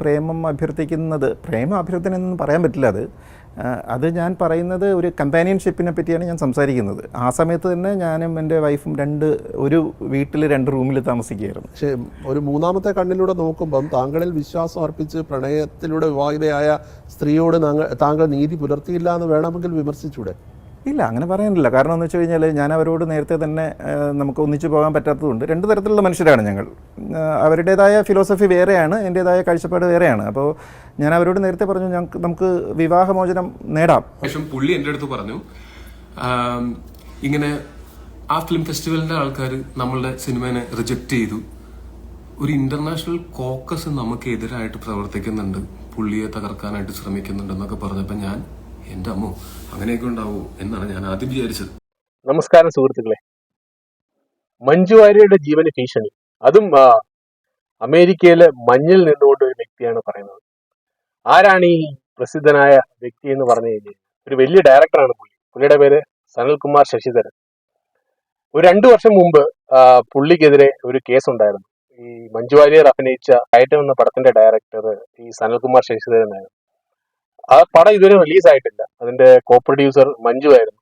പ്രേമം അഭ്യർത്ഥിക്കുന്നത് പ്രേമം അഭ്യർത്ഥന എന്നൊന്നും പറയാൻ പറ്റില്ല അത്. അത് ഞാൻ പറയുന്നത് ഒരു കമ്പാനിയൻഷിപ്പിനെ പറ്റിയാണ് ഞാൻ സംസാരിക്കുന്നത്. ആ സമയത്ത് തന്നെ ഞാനും എന്റെ വൈഫും രണ്ട് ഒരു വീട്ടിൽ രണ്ട് റൂമിൽ താമസിക്കുകയായിരുന്നു. പക്ഷേ ഒരു മൂന്നാമത്തെ കണ്ണിലൂടെ നോക്കുമ്പം താങ്കളിൽ വിശ്വാസം അർപ്പിച്ച് പ്രണയത്തിലൂടെ വിവാഹിതയായ സ്ത്രീയോട് താങ്കൾ നീതി പുലർത്തിയില്ല എന്ന് വേണമെങ്കിൽ വിമർശിച്ചൂടെ? ഇല്ല അങ്ങനെ പറയാനില്ല. കാരണം എന്ന് വെച്ച് കഴിഞ്ഞാൽ ഞാൻ അവരോട് നേരത്തെ തന്നെ നമുക്ക് ഒന്നിച്ചു പോകാൻ പറ്റാത്തതുകൊണ്ട് രണ്ട് തരത്തിലുള്ള മനുഷ്യരാണ് ഞങ്ങൾ. അവരുടേതായ ഫിലോസഫി വേറെയാണ് എന്റെതായ കാഴ്ചപ്പാട് വേറെയാണ്. അപ്പോൾ ഞാൻ അവരോട് നേരത്തെ പറഞ്ഞു ഞങ്ങൾക്ക് നമുക്ക് വിവാഹമോചനം നേടാം. ശേഷം പുള്ളി എന്റെ അടുത്ത് പറഞ്ഞു ഇങ്ങനെ ആ ഫിലിം ഫെസ്റ്റിവലിന്റെ ആൾക്കാർ നമ്മളുടെ സിനിമേനെ റിജക്റ്റ് ചെയ്തു. ഒരു ഇന്റർനാഷണൽ കോക്കസ് നമുക്ക് എതിരായിട്ട് പ്രവർത്തിക്കുന്നുണ്ട്. പുള്ളിയെ തകർക്കാനായിട്ട് ശ്രമിക്കുന്നുണ്ട് എന്നൊക്കെ പറഞ്ഞപ്പോൾ ഞാൻ എന്റെ അമ്മോ അങ്ങനെയൊക്കെ ഉണ്ടാവോ എന്നാണ് ഞാൻ ആദ്യം വിചാരിച്ചത്. നമസ്കാരം സുഹൃത്തുക്കളെ. മഞ്ജു വാര്യരുടെ ജീവന് ഭീഷണി. അതും അമേരിക്കയിലെ മഞ്ഞിൽ നിന്നുകൊണ്ട് ഒരു വ്യക്തിയാണ് പറയുന്നത്. ആരാണ് ഈ പ്രസിദ്ധനായ വ്യക്തി എന്ന് പറഞ്ഞു കഴിഞ്ഞാൽ ഒരു വലിയ ഡയറക്ടറാണ് പുള്ളി. പുള്ളിയുടെ പേര് സനൽകുമാർ ശശിധരൻ. ഒരു രണ്ടു വർഷം മുമ്പ് പുള്ളിക്കെതിരെ ഒരു കേസ് ഉണ്ടായിരുന്നു ഈ മഞ്ജു വാര്യർ അഭിനയിച്ച കയറ്റം എന്ന പടത്തിന്റെ ഡയറക്ടർ ഈ സനൽകുമാർ ശശിധരനായിരുന്നു ആ പടം ഇതുവരെ റിലീസ് ആയിട്ടില്ല അതിന്റെ കോ പ്രൊഡ്യൂസർ മഞ്ജു ആയിരുന്നു.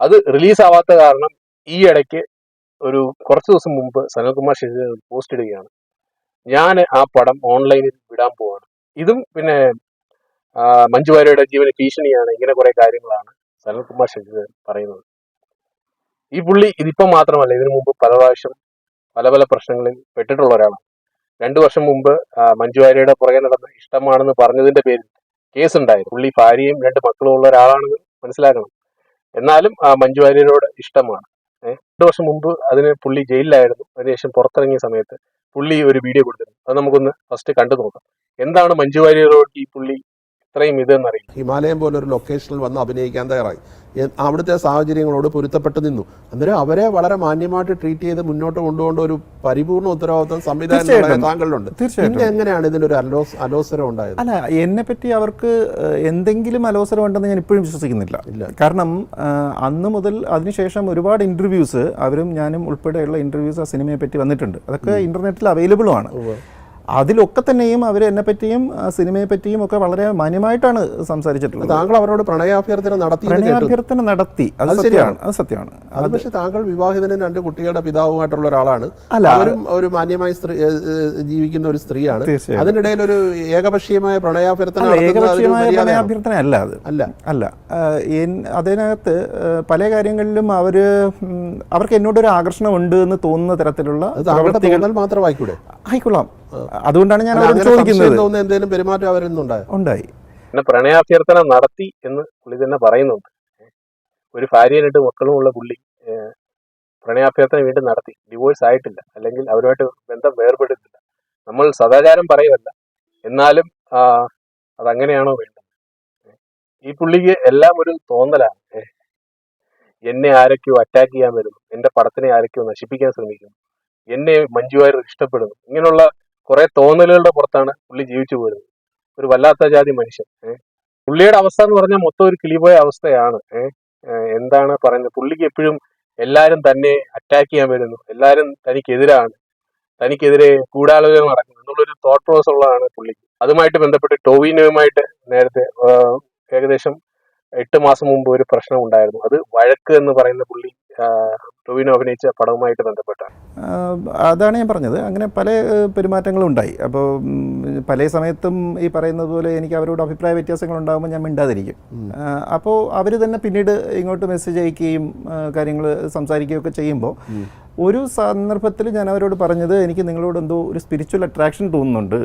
അത് റിലീസ് ആവാത്ത കാരണം ഈ ഇടയ്ക്ക് ഒരു കുറച്ച് ദിവസം മുമ്പ് സനൽകുമാർ ശശി പോസ്റ്റ് ഇടുകയാണ്. ഞാൻ ആ പടം ഓൺലൈനിൽ വിടാൻ പോവാണ്. ഇതും പിന്നെ മഞ്ജു വാര്യയുടെ ജീവന ഭീഷണിയാണ്. ഇങ്ങനെ കുറെ കാര്യങ്ങളാണ് സനൽകുമാർ ശശിധരൻ പറയുന്നത്. ഈ പുള്ളി ഇതിപ്പം മാത്രമല്ല ഇതിനു മുമ്പ് പല പ്രാവശ്യം പല പല പ്രശ്നങ്ങളിൽ പെട്ടിട്ടുള്ള ഒരാളാണ്. രണ്ടു വർഷം മുമ്പ് മഞ്ജു വാര്യയുടെ പുറകെ നടന്ന ഇഷ്ടമാണെന്ന് പറഞ്ഞതിന്റെ പേരിൽ കേസ് ഉണ്ടായിരുന്നു പുള്ളി ഭാര്യയും രണ്ട് മക്കളും ഉള്ള ഒരാളാണെന്ന് മനസ്സിലാക്കണം എന്നാലും ആ മഞ്ജു വാര്യരോട് ഇഷ്ടമാണ്. രണ്ടു വർഷം മുമ്പ് അതിന് പുള്ളി ജയിലിലായിരുന്നു. അതിനുശേഷം പുറത്തിറങ്ങിയ സമയത്ത് പുള്ളി ഒരു വീഡിയോ കൊടുത്തിരുന്നു. അത് നമുക്കൊന്ന് ഫസ്റ്റ് കണ്ടു നോക്കാം. എന്താണ് മഞ്ജു വാര്യരോട് ഈ പുള്ളി ഇത്രയും ഇതെന്നറിയാം ഹിമാലയം പോലെ ഒരു ലൊക്കേഷനിൽ വന്ന് അഭിനയിക്കാൻ തയ്യാറായി. അവിടുത്തെ സാഹചര്യങ്ങളോട് പൊരുത്തപ്പെട്ട് നിന്നു. അന്നേരം അവരെ വളരെ മാന്യമായിട്ട് ട്രീറ്റ് ചെയ്ത് മുന്നോട്ട് കൊണ്ടുപോകേണ്ട ഒരു പരിപൂർണ ഉത്തരവാദിത്വം സംവിധാനം. താങ്കളിലുണ്ട്. പിന്നെ എങ്ങനെയാണ് ഇതിനൊരു അലോസ് അലോസരം ഉണ്ടായത്? അല്ല എന്നെ പറ്റി അവർക്ക് എന്തെങ്കിലും അലോസരം ഉണ്ടെന്ന് ഞാൻ ഇപ്പോഴും വിശ്വസിക്കുന്നില്ല. കാരണം അന്ന് മുതൽ അതിനുശേഷം ഒരുപാട് ഇന്റർവ്യൂസ് അവരും ഞാനും ഉൾപ്പെടെയുള്ള ഇന്റർവ്യൂസ് ആ സിനിമയെ പറ്റി വന്നിട്ടുണ്ട്. അതൊക്കെ ഇന്റർനെറ്റിൽ അവൈലബിളും ആണ്. അതിലൊക്കെ തന്നെയും അവർ എന്നെ പറ്റിയും സിനിമയെ പറ്റിയും ഒക്കെ വളരെ മാന്യമായിട്ടാണ് സംസാരിച്ചിട്ടുള്ളത്. താങ്കൾ അവരോട് പ്രണയാഭ്യർത്ഥന നടത്തി പ്രണയാഭ്യർത്ഥന നടത്തി. അത് ശരിയാണ്. അത് സത്യമാണ്. അത് പക്ഷെ താങ്കൾ വിവാഹിതനും രണ്ട് കുട്ടികളുടെ പിതാവുമായിട്ടുള്ള ഒരാളാണ്. അല്ല. അവരും ഒരു മാന്യമായി സ്ത്രീ ജീവിക്കുന്ന ഒരു സ്ത്രീയാണ്. അതിനിടയിൽ ഒരു ഏകപക്ഷീയമായ പ്രണയാഭ്യർത്ഥന ഏകപക്ഷീയമായ? പ്രണയാഭ്യർത്ഥന അല്ല അത്. അല്ല. അല്ല. അതിനകത്ത് പല കാര്യങ്ങളിലും അവർ അവർക്ക് എന്നോടൊരു ആകർഷണം ഉണ്ട് എന്ന് തോന്നുന്ന തരത്തിലുള്ള മാത്രമായിക്കൂടെ ആയിക്കൊള്ളാം. അതുകൊണ്ടാണ് ഞാൻ ചോദിക്കുന്നത്. എന്തെങ്കിലും പെരുമാറ്റം അവരിൽ നിന്നുണ്ടായോ ഉണ്ടായി. പിന്നെ പ്രണയാഭ്യർത്ഥന നടത്തി എന്ന് പുള്ളി തന്നെ പറയുന്നുണ്ട്. ഒരു ഭാര്യ രണ്ട് മക്കളും ഉള്ള പുള്ളി പ്രണയാഭ്യർത്ഥന വീണ്ടും നടത്തി. ഡിവോഴ്സ് ആയിട്ടില്ല. അല്ലെങ്കിൽ അവരുമായിട്ട് ബന്ധം വേർപെടുത്തില്ല നമ്മൾ സദാചാരം പറയുമല്ല. എന്നാലും അതങ്ങനെയാണോ വേണ്ടത്? ഈ പുള്ളിക്ക് എല്ലാം ഒരു തോന്നലാണ്. എന്നെ ആരൊക്കെയോ അറ്റാക്ക് ചെയ്യാൻ വരുന്നു. എന്റെ പടത്തിനെ ആരൊക്കെയോ നശിപ്പിക്കാൻ ശ്രമിക്കുന്നു. എന്നെ മഞ്ജു വാര്യർ ഇഷ്ടപ്പെടുന്നു. ഇങ്ങനെയുള്ള കുറെ തോന്നലുകളുടെ പുറത്താണ് പുള്ളി ജീവിച്ചു പോരുന്നത്. ഒരു വല്ലാത്ത ജാതി മനുഷ്യൻ. പുള്ളിയുടെ അവസ്ഥ എന്ന് പറഞ്ഞാൽ മൊത്തം ഒരു കിളിപോയ അവസ്ഥയാണ് എന്താണ് പറയുന്നത്? പുള്ളിക്ക് എപ്പോഴും എല്ലാരും തന്നെ അറ്റാക്ക് ചെയ്യാൻ വരുന്നു. എല്ലാരും തനിക്കെതിരാണ്. തനിക്കെതിരെ ഗൂഢാലോചന നടക്കുന്നു എന്നുള്ളൊരു തോട്ട് പ്രോസസ് ഉള്ളതാണ് പുള്ളിക്ക് അതുമായിട്ട് ബന്ധപ്പെട്ട് ടോവിനോയുമായിട്ട് നേരത്തെ ഏകദേശം എട്ട് മാസം മുമ്പ് ഒരു പ്രശ്നം ഉണ്ടായിരുന്നു. അത് വഴക്ക് എന്ന് പറയുന്ന പുള്ളി ടോവിനോ അഭിനയിച്ച പടവുമായിട്ട് ബന്ധപ്പെട്ടാണ് അതാണ് ഞാൻ പറഞ്ഞത്. അങ്ങനെ പല പെരുമാറ്റങ്ങളും ഉണ്ടായി. അപ്പോൾ പല സമയത്തും ഈ പറയുന്നത് പോലെ എനിക്ക് അവരോട് അഭിപ്രായ വ്യത്യാസങ്ങൾ ഉണ്ടാകുമ്പോൾ ഞാൻ മിണ്ടാതിരിക്കും. അപ്പോൾ അവർ തന്നെ പിന്നീട് ഇങ്ങോട്ട് മെസ്സേജ് അയക്കുകയും കാര്യങ്ങൾ സംസാരിക്കുകയൊക്കെ ചെയ്യുമ്പോൾ ഒരു സന്ദർഭത്തിൽ ഞാൻ അവരോട് പറഞ്ഞത് എനിക്ക് നിങ്ങളോട് എന്തോ ഒരു സ്പിരിച്വൽ അട്രാക്ഷൻ തോന്നുന്നുണ്ട്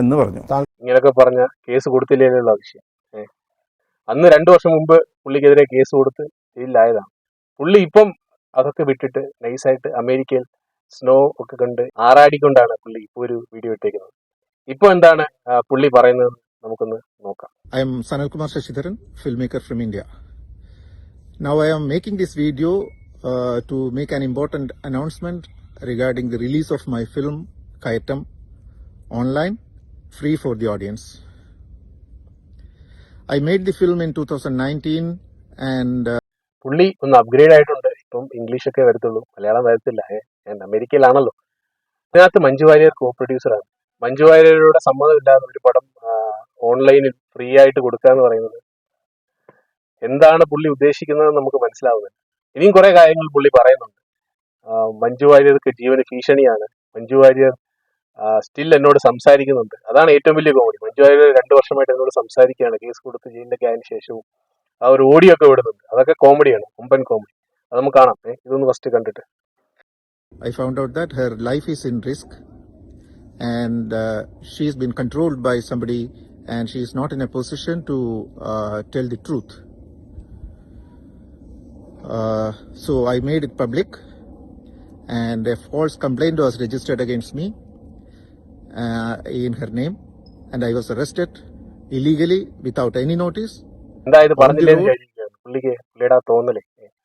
എന്ന് പറഞ്ഞു. ഇങ്ങനെയൊക്കെ പറഞ്ഞ കേസ് കൊടുത്തില്ലേലുള്ള വിഷയം. അന്ന് രണ്ടു വർഷം മുമ്പ് പുള്ളിക്കെതിരെ കേസ് കൊടുത്ത് ജയിലിലായതാണ്. പുള്ളി ഇപ്പം അതൊക്കെ വിട്ടിട്ട് നൈസായിട്ട് അമേരിക്കയിൽ സ്നോ ഒക്കെ കണ്ട് ആറാടിക്കൊണ്ടാണ് പുള്ളി ഇപ്പോൾ ഒരു വീഡിയോ ഇട്ടേക്കുന്നത്. ഇപ്പൊ എന്താണ് പുള്ളി പറയുന്നത് നമുക്കൊന്ന് നോക്കാം. I am Sanal Kumar Sasidharan film maker from India now I am making this video to make an important announcement regarding the release of my film Kayattam online free for the audience I made the film in two thousand nineteen and പുള്ളി ഒന്ന് upgrade ആയിട്ടുണ്ട്. ഇപ്പം English ഒക്കെ വരത്തുള്ളൂ. മലയാളം വരത്തില്ല. ഞാൻ അമേരിക്കയിലാണല്ലോ. അതിനകത്ത് മഞ്ജു വാര്യർ കോ പ്രൊഡ്യൂസറാണ് മഞ്ജു വാര്യരുടെ സമ്മതമില്ലാതെ ഒരു പടം ഓൺലൈനിൽ ഫ്രീ ആയിട്ട് കൊടുക്കുക എന്ന് പറയുന്നത് എന്താണ് പുള്ളി ഉദ്ദേശിക്കുന്നത് നമുക്ക് മനസ്സിലാവുന്നില്ല. ഇനിയും കുറെ കാര്യങ്ങൾ പുള്ളി പറയുന്നുണ്ട്. മഞ്ജു വാര്യർക്ക് ജീവന് ഭീഷണിയാണ്. മഞ്ജു വാര്യർ സ്റ്റിൽ എന്നോട് സംസാരിക്കുന്നുണ്ട്. അതാണ് ഏറ്റവും വലിയ കോമഡി മഞ്ജു വാര്യർ രണ്ടു വർഷമായിട്ട് എന്നോട് സംസാരിക്കുകയാണ്. കേസ് കൊടുത്ത് ജയിലിലൊക്കെ ആയതിനു ശേഷവും. ആ ഒരു ഓഡിയോ ഒക്കെ വിടുന്നുണ്ട് അതൊക്കെ കോമഡിയാണ് കൊമ്പൻ കോമഡി അത് നമുക്ക് കാണാം ഏ, ഇതൊന്ന് ഫസ്റ്റ് കണ്ടിട്ട് I found out that her life is in risk and uh, she's been controlled by somebody and she's not in a position to uh, tell the truth. Uh, so I made it public and a false complaint was registered against me uh, in her name and I was arrested illegally without any notice. എന്തായത് ഇത് പറഞ്ഞില്ലേ പുള്ളിക്ക് പുള്ളിയുടെ ആ തോന്നലേ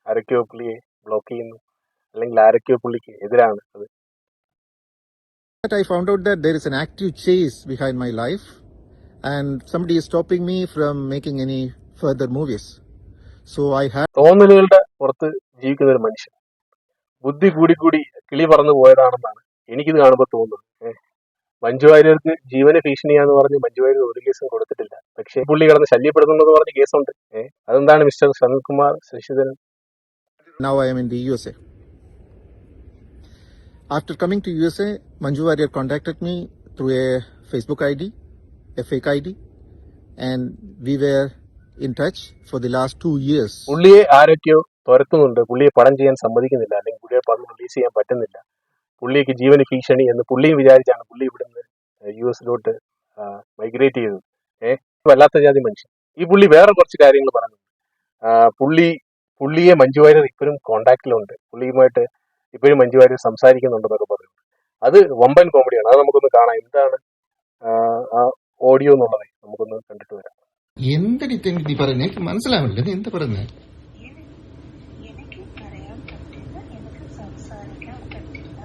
ആരൊക്കെയോ പുള്ളിയെ block ചെയ്യുന്നു അല്ലെങ്കിൽ ആരൊക്കെയോ പുള്ളിക്ക് എതിരാണ് അത്. But I found out that there is an active chase behind my life, and somebody is stopping me from making any further movies. So I had തോന്നലുകളുടെ പുറത്ത് ജീവിക്കുന്ന ഒരു മനുഷ്യൻ. ബുദ്ധി കൂടി കൂടി കിളി പറന്നു പോയതാണെന്നാണ് എനിക്കിത് കാണുമ്പോൾ തോന്നുന്നത്. മഞ്ജു വാര്യർക്ക് ജീവന ഭീഷണിയാന്ന് പറഞ്ഞ് മഞ്ജു വാര്യർ ഒരു കേസും കൊടുത്തിട്ടില്ല. പക്ഷേ പുള്ളി കിടന്ന് ശല്യപ്പെടുത്തുന്നെന്ന് പറഞ്ഞ് കേസുണ്ട്. ഏഹ് അതെന്താണ് mister Sanalkumar Sasidharan? Now I am in the USA. After coming to USA, Manju Warrior contacted me through a Facebook ID, a fake ID, and we were in touch for the last two years. പുള്ളിയെ ആരൊക്കെയോ തുരത്തുന്നുണ്ട്. പുള്ളിയെ പടം ചെയ്യാൻ സമ്മതിക്കുന്നില്ല. അല്ലെങ്കിൽ പുള്ളിയെ പടം release ചെയ്യാൻ പറ്റുന്നില്ല. പുള്ളിക്ക് ജീവന് ഭീഷണി എന്ന് പുള്ളിയും വിചാരിച്ചാണ് പുള്ളി ഇവിടുന്ന് യു എസിലോട്ട് മൈഗ്രേറ്റ് ചെയ്തത്. ഏഹ് വല്ലാത്ത ജാതി മനുഷ്യൻ. ഈ പുള്ളി വേറെ കുറച്ച് കാര്യങ്ങൾ പറഞ്ഞു. പുള്ളി പുള്ളിയെ മഞ്ജു വാര്യർ ഇപ്പോഴും കോണ്ടാക്റ്റിലുണ്ട് പുള്ളിയുമായിട്ട് ഇപ്പോഴും മഞ്ജു വാര്യർ സംസാരിക്കുന്നുണ്ടെന്നൊക്കെ പറഞ്ഞു. അത് വമ്പൻ കോമഡിയാണ്. അത് നമുക്കൊന്ന് കാണാം. എന്താണ് ആ, ഓഡിയോ എന്നുള്ളത് നമുക്കൊന്ന് കണ്ടിട്ട് വരാം. എന്തിനാ മനസ്സിലാവില്ല എന്താ പറയുന്നത് എനിക്ക് പറയാൻ പറ്റില്ല എനിക്ക് സംസാരിക്കാൻ പറ്റില്ല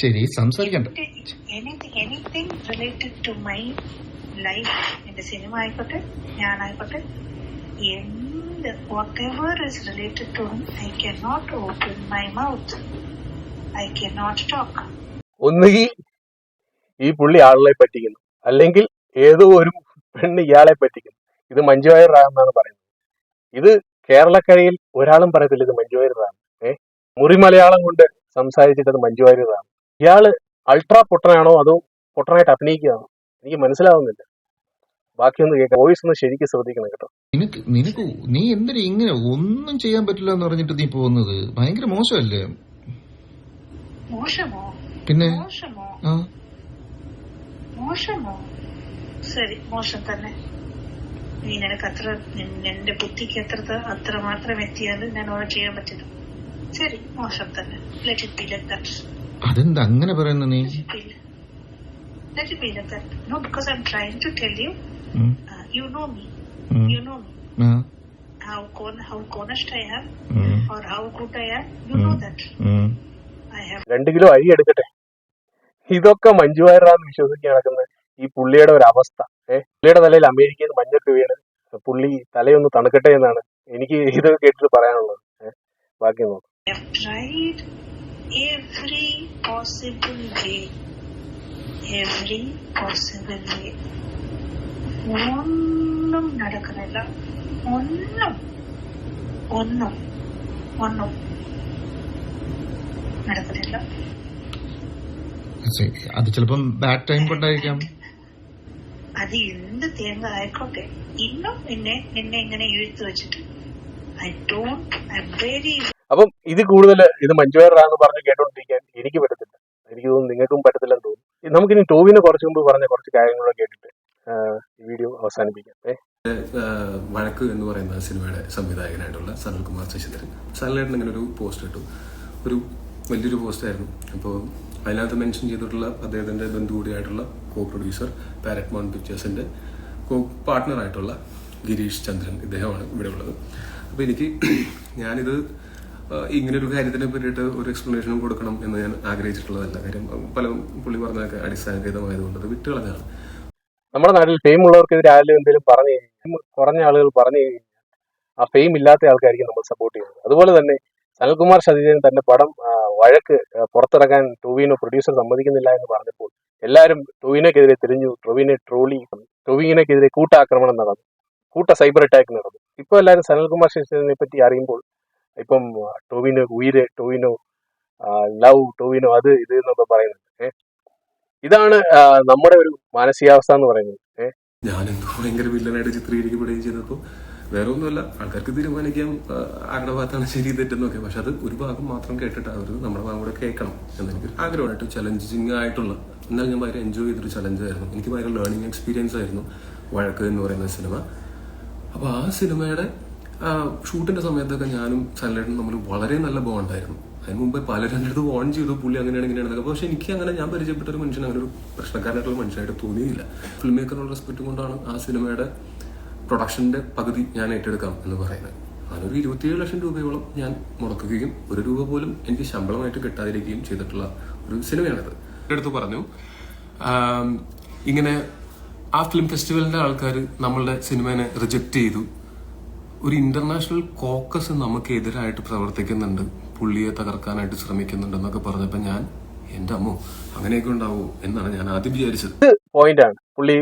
ശരി സംസാരിക്കണ്ട. Anything related to my life എന്റെ സിനിമ ആയിക്കോട്ടെ ഞാനായിക്കോട്ടെ എന്ത് whatever is related to I can not open my mouth I can not talk ഒന്നുകിൽ ഈ പുള്ളി ആളുകളെ പറ്റിക്കുന്നു. അല്ലെങ്കിൽ ഏതോ ഒരു പെണ്ണ് ഇയാളെ പറ്റിക്കുന്നു. ഇത് മഞ്ജു റാമെന്നാണ് പറയുന്നത്. ഇത് കേരളക്കരയിൽ ഒരാളും പറയത്തില്ല ഇത് മഞ്ജു റാം ഏഹ് മുറി മലയാളം കൊണ്ട് സംസാരിച്ചിട്ട് അത് ഇയാൾ അൾട്രാ പൊട്ടനാണോ അതോ പൊട്ടനായിട്ട് അഭിനയിക്കുകയാണോ? എനിക്ക് മനസ്സിലാവുന്നില്ല. ബാക്കിയൊന്നും കേൾക്കാം വോയിസ് ഒന്ന് ശരിക്കും ശ്രദ്ധിക്കണം കേട്ടോ. നിനക്ക് നിനക്ക് നീ എന്തിനാ ഇങ്ങനെ ഒന്നും ചെയ്യാൻ പറ്റില്ല എന്ന് പറഞ്ഞിട്ട് നീ പോകുന്നത്? ഭയങ്കര മോശമല്ലേ? മോശമോ? പിന്നെ? മോശമോ? ആ. മോശമോ? ശരി മോശം തന്നെ. നീ നിനക്ക് അത്ര എന്റെ ബുദ്ധിക്ക് അത്ര അത്ര മാത്രം എത്തിയാൽ ഞാൻ ഓരോ ചെയ്യാൻ പറ്റില്ല. ശരി മോശം തന്നെ. Let it be let that അതെന്താ അങ്ങനെ പറയുന്നു നീ? how con how honest I am or how good I am. You know that. I have രണ്ട് കിലോ അരി എടുക്കട്ടെ ഇതൊക്കെ മഞ്ജു വാര്യറാന്ന് വിശ്വസിക്കാൻ നടക്കുന്നത് ഈ പുള്ളിയുടെ ഒരു അവസ്ഥ. ഏ പുള്ളിയുടെ തലയിൽ അമേരിക്കയിൽ നിന്ന് മഞ്ഞൊക്കെ വീണ്. പുള്ളി തലയൊന്ന് തണുക്കട്ടെ എന്നാണ് എനിക്ക് ഇതൊക്കെ കേട്ടിട്ട് പറയാനുള്ളത്. ഏഹ് ബാക്കി നോക്കാം. Every possible way, every possible way. ഒന്നും നടക്കുന്നില്ല. ഒന്നും. ഒന്നും. ഒന്നും നടക്കുന്നില്ല. അത് ചിലപ്പം ബാഡ് ടൈം കൊണ്ടായിരിക്കാം. അത് എന്ത് തേങ്ങ ആയിക്കോട്ടെ. ഇന്നും എന്നെ എന്നെ ഇങ്ങനെ എഴുത്തു വെച്ചിട്ട്. ഐ ഡോണ്ട് ഐ വെരി അപ്പം ഇത് കൂടുതൽ ഇത് മഞ്ജുവേറാന്ന് പറഞ്ഞ് കേട്ടോണ്ടിരിക്കാൻ എനിക്ക് പറ്റത്തില്ല. എനിക്ക് തോന്നുന്നു നിങ്ങൾക്കും പറ്റത്തില്ലെന്ന് തോന്നുന്നു. നമുക്കിനി ടോവിനെ കുറച്ച് മുമ്പ് പറഞ്ഞ കുറച്ച് കാര്യങ്ങളൊക്കെ കേട്ടിട്ട് വീഡിയോ അവസാനിപ്പിക്കാം. വഴക്ക് എന്ന് പറയുന്ന സിനിമയുടെ സംവിധായകനായിട്ടുള്ള സനൽകുമാർ ശശിധരൻ. സനലേട്ടൻ ഇങ്ങനെ ഒരു പോസ്റ്റ് ഇട്ടു. ഒരു വലിയൊരു പോസ്റ്റ് ആയിരുന്നു. അപ്പോൾ അതിനകത്ത് മെൻഷൻ ചെയ്തിട്ടുള്ള അദ്ദേഹത്തിന്റെ ബന്ധു കൂടിയായിട്ടുള്ള കോ പ്രൊഡ്യൂസർ പാരറ്റ്മോൺ പിക്ചേഴ്സിന്റെ കോ പാർട്ട്ണറായിട്ടുള്ള ഗിരീഷ് ചന്ദ്രൻ ഇദ്ദേഹമാണ് ഇവിടെ ഉള്ളത് അപ്പോൾ എനിക്ക് ഞാനിത് ഇങ്ങനെ ഒരു കാര്യത്തിനെ പറ്റിയിട്ട് ഒരു എക്സ്പ്ലനേഷനും കൊടുക്കണം എന്ന് ഞാൻ ആഗ്രഹിച്ചിട്ടുള്ളതല്ല. കാര്യം പല പുള്ളി പറഞ്ഞൊക്കെ അടിസ്ഥാനരഹിതമായതുകൊണ്ട് അത് വിട്ടുകളഞ്ഞാണ് നമ്മുടെ നാട്ടിൽ ഫെയിം ഉള്ളവർക്കെതിരെ ആരെങ്കിലും എന്തെങ്കിലും പറഞ്ഞു കഴിഞ്ഞാൽ കുറഞ്ഞ ആളുകൾ പറഞ്ഞു കഴിഞ്ഞാൽ ആ ഫെയിം ഇല്ലാത്ത ആൾക്കായിരിക്കും നമ്മൾ സപ്പോർട്ട് ചെയ്യുന്നത്. അതുപോലെ തന്നെ സനൽകുമാർ ശതീജൻ തന്റെ പടം വഴക്ക് പുറത്തിറക്കാൻ ടൊവിനോ പ്രൊഡ്യൂസർ സമ്മതിക്കുന്നില്ല എന്ന് പറഞ്ഞപ്പോൾ എല്ലാവരും ടൊവിനോക്കെതിരെ തിരിഞ്ഞു. ടൊവിനെ ട്രോളി ടൊവിനോക്കെതിരെ കൂട്ടാക്രമണം നടന്നു. കൂട്ട സൈബർ അറ്റാക്ക് നടന്നു. ഇപ്പോൾ എല്ലാവരും സനൽകുമാർ ശശിധരനെ പറ്റി അറിയുമ്പോൾ ഇപ്പം ടൊവിനോ ഉയിര് ടൊവിനോ ലവ് ടൊവിനോ അത് ഇത് എന്നൊക്കെ പറയുന്നത്? ഇതാണ് നമ്മുടെ ഒരു മാനസികാവസ്ഥ എന്ന് പറയുന്നത്? ഞാനെന്തോ ഭയങ്കര വില്ലനായിട്ട് ചിത്രീകരിക്കപ്പെടുകയും ചെയ്തപ്പോൾ വേറെ ഒന്നുമല്ല ആൾക്കാർക്ക് തീരുമാനിക്കാം ആരുടെ ഭാഗത്താണ് ശരി തെറ്റെന്നൊക്കെ പക്ഷെ അത് ഒരു ഭാഗം മാത്രം കേട്ടിട്ട് അവർ നമ്മുടെ ഭാഗം കൂടെ കേൾക്കണം എന്നെനിക്ക് ആഗ്രഹമായിട്ട് ചലഞ്ചിങ് ആയിട്ടുള്ള എന്നാൽ ഞാൻ ഭയങ്കര എൻജോയ് ചെയ്തൊരു ചലഞ്ചായിരുന്നു എനിക്ക് ഭയങ്കര ലേണിങ് എക്സ്പീരിയൻസ് ആയിരുന്നു വഴക്ക് എന്ന് പറയുന്ന സിനിമ അപ്പോൾ ആ സിനിമയുടെ ഷൂട്ടിന്റെ സമയത്തൊക്കെ ഞാനും സനലേട്ടനും നമ്മൾ വളരെ നല്ല ബോണ്ടായിരുന്നു അതിന് മുമ്പ് പലരും എന്റെ അടുത്ത് ഓൺ ചെയ്തു പുള്ളി അങ്ങനെയാണ് ഇങ്ങനെയാണ് പക്ഷെ എനിക്ക് അങ്ങനെ ഞാൻ പരിചയപ്പെട്ട ഒരു മനുഷ്യൻ അങ്ങനെ ഒരു പ്രശ്നക്കാരനായിട്ടുള്ള മനുഷ്യനായിട്ട് തോന്നിയില്ല. ഫിലിം മേക്കറിനുള്ള റെസ്പെക്റ്റ് കൊണ്ടാണ് ആ സിനിമയുടെ പ്രൊഡക്ഷന്റെ പകുതി ഞാൻ ഏറ്റെടുക്കാം എന്ന് പറയുന്നത്. അതിനൊരു ഇരുപത്തിയേഴ് ലക്ഷം രൂപയോളം ഞാൻ മുടക്കുകയും ഒരു രൂപ പോലും എനിക്ക് ശമ്പളമായിട്ട് കിട്ടാതിരിക്കുകയും ചെയ്തിട്ടുള്ള ഒരു സിനിമയാണിത് അടുത്ത് പറഞ്ഞു ഇങ്ങനെ ആ ഫിലിം ഫെസ്റ്റിവലിന്റെ ആൾക്കാർ നമ്മളുടെ സിനിമനെ റിജക്റ്റ് ചെയ്തു. ഒരു ഇന്റർനാഷണൽ കോക്കസ് നമുക്ക് എതിരായിട്ട് പ്രവർത്തിക്കുന്നുണ്ട്. പുള്ളിയെ തകർക്കാനായിട്ട് ശ്രമിക്കുന്നുണ്ട് എന്നൊക്കെ പറഞ്ഞപ്പോൾ ഞാൻ എന്റെ അമ്മ അങ്ങനെയൊക്കെ ഉണ്ടാവൂ? എന്നാണ് ഞാൻ ആദ്യം വിചാരിച്ചത്. പോയിന്റ് ആണ്. പുള്ളി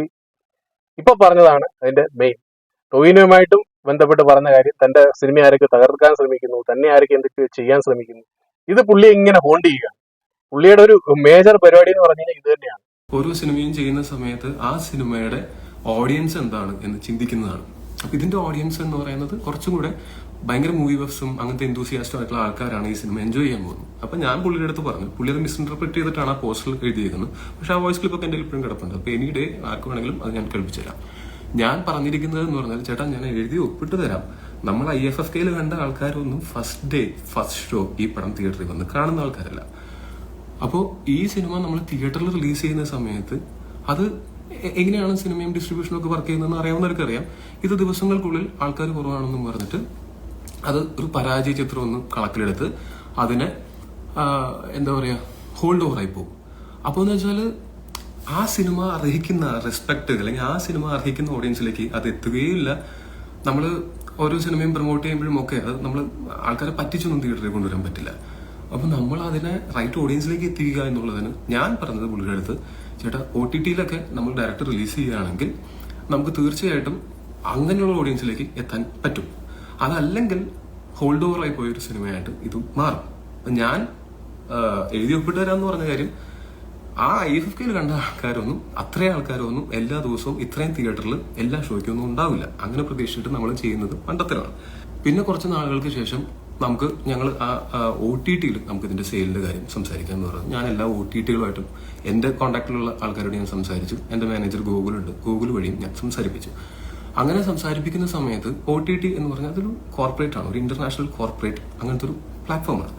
ഇപ്പൊ പറഞ്ഞതാണ് അതിന്റെ മെയിൻ ടോയിനുമായിട്ടും ബന്ധപ്പെട്ട് പറഞ്ഞ കാര്യം തന്റെ സിനിമ ആരൊക്കെ തകർക്കാൻ ശ്രമിക്കുന്നു തന്നെ ആരൊക്കെ എന്തൊക്കെ ചെയ്യാൻ ശ്രമിക്കുന്നു ഇത് പുള്ളി ഇങ്ങനെ ഹോണ്ട് ചെയ്യുക പുള്ളിയുടെ ഒരു മേജർ പരിപാടി എന്ന് പറഞ്ഞാൽ കഴിഞ്ഞാൽ ഇത് തന്നെയാണ്. ഓരോ സിനിമയും ചെയ്യുന്ന സമയത്ത് ആ സിനിമയുടെ ഓഡിയൻസ് എന്താണ് എന്ന് ചിന്തിക്കുന്നതാണ്. അപ്പൊ ഇതിന്റെ ഓഡിയൻസ് എന്ന് പറയുന്നത് കുറച്ചും കൂടെ ഭയങ്കര മൂവി ബഫ്സും അങ്ങനത്തെ എന്തൂസിയാസ്റ്റും ആയിട്ടുള്ള ആൾക്കാരാണ് ഈ സിനിമ എൻജോയ് ചെയ്യാൻ പോകുന്നത്. അപ്പൊ ഞാൻ പുള്ളിയുടെ അടുത്ത് പറഞ്ഞു പുള്ളി അത് മിസ്ഇന്റർപ്രറ്റ് ചെയ്തിട്ടാണ് ആ പോസ്റ്റർ എഴുതിയിരിക്കുന്നത് പക്ഷെ ആ വോയിസ് ക്ലിപ്പ് ഒക്കെ എന്റെ ഇപ്പോഴും കിടപ്പുണ്ട്. അപ്പോൾ എനി ഡേ ആർക്ക് വേണമെങ്കിലും അത് ഞാൻ കേൾപ്പിച്ചു തരാം. ഞാൻ പറഞ്ഞിരിക്കുന്നത് എന്ന് പറഞ്ഞാൽ ചേട്ടാ ഞാൻ എഴുതി ഒപ്പിട്ട് തരാം. നമ്മൾ ഐ എഫ് എഫ് കെയിൽ കണ്ട ആൾക്കാരൊന്നും ഫസ്റ്റ് ഡേ ഫസ്റ്റ് ഷോ ഈ പടം തിയേറ്ററിൽ വന്ന് കാണുന്ന ആൾക്കാരല്ല. അപ്പോൾ ഈ സിനിമ നമ്മൾ തിയേറ്ററിൽ റിലീസ് ചെയ്യുന്ന സമയത്ത് അത് എങ്ങനെയാണ് സിനിമയും ഡിസ്ട്രിബ്യൂഷനും ഒക്കെ വർക്ക് ചെയ്യുന്നതെന്ന് അറിയാവുന്നവർക്ക് അറിയാം. ഇത് ദിവസങ്ങൾക്കുള്ളിൽ ആൾക്കാർ കുറവാണെന്നും പറഞ്ഞിട്ട് അത് ഒരു പരാജയ ചിത്രം ഒന്ന് കണക്കിലെടുത്ത് അതിനെ എന്താ പറയാ ഹോൾഡ് ഓവർ ആയി പോകും. അപ്പോൾ എന്ന് വെച്ചാൽ ആ സിനിമ അർഹിക്കുന്ന റെസ്പെക്ട് അല്ലെങ്കിൽ ആ സിനിമ അർഹിക്കുന്ന ഓഡിയൻസിലേക്ക് അത് എത്തുകയില്ല. നമ്മൾ ഓരോ സിനിമയും പ്രൊമോട്ട് ചെയ്യുമ്പോഴും ഒക്കെ അത് നമ്മൾ ആൾക്കാരെ പറ്റിച്ചൊന്നും തിയേറ്ററിൽ കൊണ്ടുവരാൻ പറ്റില്ല. അപ്പൊ നമ്മൾ അതിനെ റൈറ്റ് ഓഡിയൻസിലേക്ക് എത്തിക്കുക എന്നുള്ളതിന് ഞാൻ പറഞ്ഞത് പുള്ളിയുടെ അടുത്ത് ചേട്ടാ ഒ ടി ടിയിലൊക്കെ നമ്മൾ ഡയറക്റ്റ് റിലീസ് ചെയ്യുകയാണെങ്കിൽ നമുക്ക് തീർച്ചയായിട്ടും അങ്ങനെയുള്ള ഓഡിയൻസിലേക്ക് എത്താൻ പറ്റും. അതല്ലെങ്കിൽ ഹോൾഡ് ഓവർ ആയി പോയൊരു സിനിമയായിട്ട് ഇത് മാറും. ഞാൻ എഴുതി ഒപ്പിട്ട് തരാമെന്ന് പറഞ്ഞ കാര്യം ആ ഐ എഫ് കെയിൽ കണ്ട ആൾക്കാരൊന്നും അത്രയും ആൾക്കാരൊന്നും എല്ലാ ദിവസവും ഇത്രയും തിയേറ്ററിൽ എല്ലാ ഷോയ്ക്കൊന്നും ഉണ്ടാവില്ല. അങ്ങനെ പ്രതീക്ഷിച്ചിട്ട് നമ്മൾ ചെയ്യുന്നത് പണ്ടത്തരമാണ് പിന്നെ കുറച്ച് നാളുകൾക്ക് ശേഷം നമുക്ക് ഞങ്ങൾ ആ ഒ ടി ടിയിൽ നമുക്ക് ഇതിന്റെ സെയിലിന്റെ കാര്യം സംസാരിക്കാൻ എന്ന് പറഞ്ഞു. ഞാൻ എല്ലാ ഒ ടി ടികളുമായിട്ടും എന്റെ കോൺടാക്റ്റിലുള്ള ആൾക്കാരോട് ഞാൻ സംസാരിച്ചു. എന്റെ മാനേജർ ഗൂഗിൾ ഉണ്ട് ഗൂഗിൾ വഴിയും ഞാൻ സംസാരിപ്പിച്ചു. അങ്ങനെ സംസാരിപ്പിക്കുന്ന സമയത്ത് ഒ ടി ടി എന്ന് പറഞ്ഞാൽ അതൊരു കോർപ്പറേറ്റ് ആണ്. ഒരു ഇന്റർനാഷണൽ കോർപ്പറേറ്റ് അങ്ങനത്തെ ഒരു പ്ലാറ്റ്ഫോമാണ്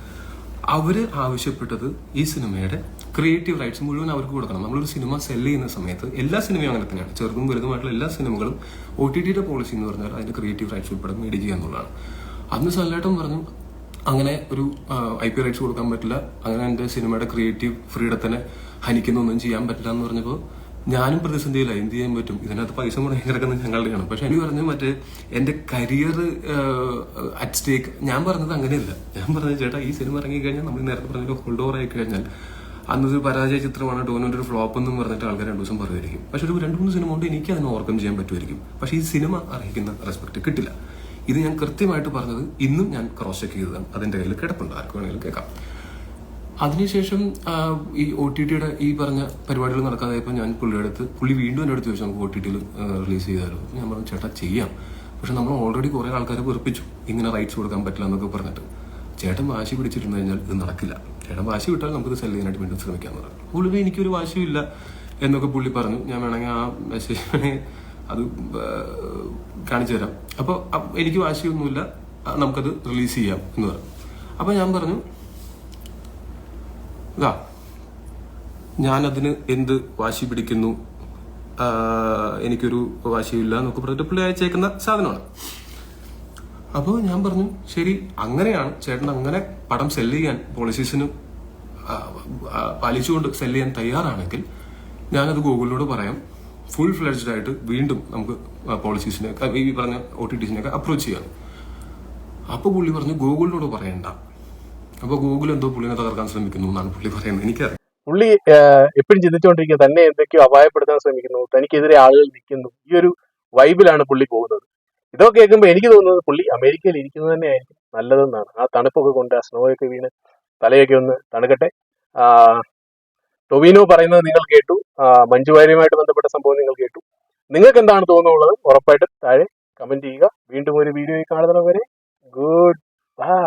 അവർ ആവശ്യപ്പെട്ടത് ഈ സിനിമയുടെ ക്രിയേറ്റീവ് റൈറ്റ്സ് മുഴുവൻ അവർക്ക് കൊടുക്കണം. നമ്മളൊരു സിനിമ സെൽ ചെയ്യുന്ന സമയത്ത് എല്ലാ സിനിമയും അങ്ങനെ തന്നെയാണ്. ചെറുതും വലുതുമായിട്ടുള്ള എല്ലാ സിനിമകളും ഒ ടി ടിയുടെ പോളിസി എന്ന് പറഞ്ഞാൽ അതിന്റെ ക്രിയേറ്റീവ് റൈറ്റ്സ് ഉൾപ്പെടെ മേടിക്കുക എന്നുള്ളതാണ്. അന്ന് സല്ലാട്ടം പറഞ്ഞു അങ്ങനെ ഒരു ഐ പി റൈറ്റ്സ് കൊടുക്കാൻ പറ്റില്ല. അങ്ങനെ എന്റെ സിനിമയുടെ ക്രിയേറ്റീവ് ഫ്രീഡത്തിനെ ഹനിക്കുന്നൊന്നും ചെയ്യാൻ പറ്റില്ല എന്ന് പറഞ്ഞപ്പോൾ ഞാനും പ്രതിസന്ധിയില്ല എന്ത് ചെയ്യാൻ പറ്റും? ഇതിനകത്ത് പൈസ മുടങ്ങി കിടക്കുന്നത് ഞങ്ങളുടെയാണ്. പക്ഷെ എനിക്ക് പറഞ്ഞു മറ്റേ എന്റെ കരിയർ അറ്റ് സ്റ്റേക്ക് ഞാൻ പറഞ്ഞത് അങ്ങനെയല്ല. ഞാൻ പറഞ്ഞത് ചേട്ടാ ഈ സിനിമ ഇറങ്ങി കഴിഞ്ഞാൽ നമ്മൾ നേരത്തെ പറഞ്ഞ ഹോൾഡ് ഓവർ ആയി കഴിഞ്ഞാൽ അന്നൊരു പരാജയ ചിത്രമാണ് ഡോനോന്റെ ഒരു ഫ്ലോപ്പ് എന്നും പറഞ്ഞിട്ട് ആൾക്കാർ രണ്ടു ദിവസം പറയുമായിരിക്കും. പക്ഷെ ഒരു രണ്ട് മൂന്ന് സിനിമ കൊണ്ട് എനിക്ക് അതിനെ ഓവർകം ചെയ്യാൻ പറ്റുമായിരിക്കും. പക്ഷെ ഈ സിനിമ അർഹിക്കുന്ന റെസ്പെക്ട് കിട്ടില്ല. ഇത് ഞാൻ കൃത്യമായിട്ട് പറഞ്ഞത് ഇന്നും ഞാൻ ക്രോസ് ചെക്ക് ചെയ്തതാണ്. അതിന്റെ കയ്യിൽ കിടപ്പുണ്ട്. ആർക്ക് വേണമെങ്കിലും കേൾക്കാം. അതിനുശേഷം ഈ ഒ ടി ടിയുടെ ഈ പറഞ്ഞ പരിപാടികൾ നടക്കാതായപ്പോൾ ഞാൻ പുള്ളിയുടെ അടുത്ത് പുള്ളി വീണ്ടും എന്റെ അടുത്ത് ചോദിച്ചു നമുക്ക് ഒ ടി ടിയിൽ റിലീസ് ചെയ്താലോ? ഞാൻ പറഞ്ഞു ചേട്ടാ ചെയ്യാം. പക്ഷെ നമ്മൾ ഓൾറെഡി കുറേ ആൾക്കാരെ വെറുപ്പിച്ചു. ഇങ്ങനെ റൈറ്റ്സ് കൊടുക്കാൻ പറ്റില്ല എന്നൊക്കെ പറഞ്ഞിട്ട്. ചേട്ടൻ വാശി പിടിച്ചിരുന്നു കഴിഞ്ഞാൽ ഇത് നടക്കില്ല. ചേട്ടൻ വാശി വിട്ടാൽ നമുക്കിത് സെല്ല് ചെയ്യാനായിട്ട് വീണ്ടും ശ്രമിക്കാമെന്ന് പറഞ്ഞു. പുള്ളി എനിക്കൊരു വാശിയില്ല എന്നൊക്കെ പുള്ളി പറഞ്ഞു. ഞാൻ വേണമെങ്കിൽ ആ മെസ്സേജ് അത് കാണിച്ചു തരാം. അപ്പോൾ എനിക്ക് വാശിയൊന്നുമില്ല നമുക്കത് റിലീസ് ചെയ്യാം എന്ന് പറഞ്ഞു. അപ്പോൾ ഞാൻ പറഞ്ഞു ഇതാ ഞാനതിന് എന്ത് വാശി പിടിക്കുന്നു? എനിക്കൊരു വാശിയില്ല എന്നൊക്കെ പറഞ്ഞിട്ട് പുള്ളി അയച്ചേക്കുന്ന സാധനമാണ്. അപ്പോൾ ഞാൻ പറഞ്ഞു ശരി അങ്ങനെയാണ്. ചേട്ടൻ അങ്ങനെ പടം സെൽ ചെയ്യാൻ പോളിസീസിന് പാലിച്ചുകൊണ്ട് സെൽ ചെയ്യാൻ തയ്യാറാണെങ്കിൽ ഞാനത് ഗൂഗിളിനോട് പറയാം. ഫുൾ ഫ്ലെഡ്ജ്ഡ് ആയിട്ട് വീണ്ടും നമുക്ക് പോളിസീസിനെ ഈ പറഞ്ഞ ഒ ടി ടീസിനെയൊക്കെ അപ്രോച്ച് ചെയ്യാം. അപ്പോൾ പുള്ളി പറഞ്ഞു ഗൂഗിളിനോട് പറയണ്ട. അപ്പൊ ഗൂഗിൾ എന്തോ പുള്ളിനെ തകർക്കാൻ ശ്രമിക്കുന്നു എന്നാണ് പുള്ളി പറയുന്നത്. എനിക്കറിയാം. പുള്ളി എപ്പോഴും ചിന്തിച്ചുകൊണ്ടിരിക്കുക തന്നെ എന്തൊക്കെയോ അപായപ്പെടുത്താൻ ശ്രമിക്കുന്നു തനിക്കെതിരെ ആളുകൾ നിൽക്കുന്നു. ഈ ഒരു വൈബിലാണ് പുള്ളി പോകുന്നത്. ഇതൊക്കെ കേൾക്കുമ്പോൾ എനിക്ക് തോന്നുന്നത് പുള്ളി അമേരിക്കയിൽ ഇരിക്കുന്നത് തന്നെ ആയിരിക്കും നല്ലതെന്നാണ്. ആ തണുപ്പൊക്കെ കൊണ്ട് ആ സ്നോയൊക്കെ വീണ് തലയൊക്കെ ഒന്ന് തണുക്കട്ടെ. ടൊവിനോ പറയുന്നത് നിങ്ങൾ കേട്ടു. മഞ്ജു വാര്യമായിട്ട് ബന്ധപ്പെട്ട സംഭവം നിങ്ങൾ കേട്ടു. നിങ്ങൾക്ക് എന്താണ് തോന്നുന്നുള്ളത്? ഉറപ്പായിട്ടും താഴെ കമന്റ് ചെയ്യുക. വീണ്ടും ഒരു വീഡിയോയിൽ കാണുന്നവരെ ഗുഡ് ബൈ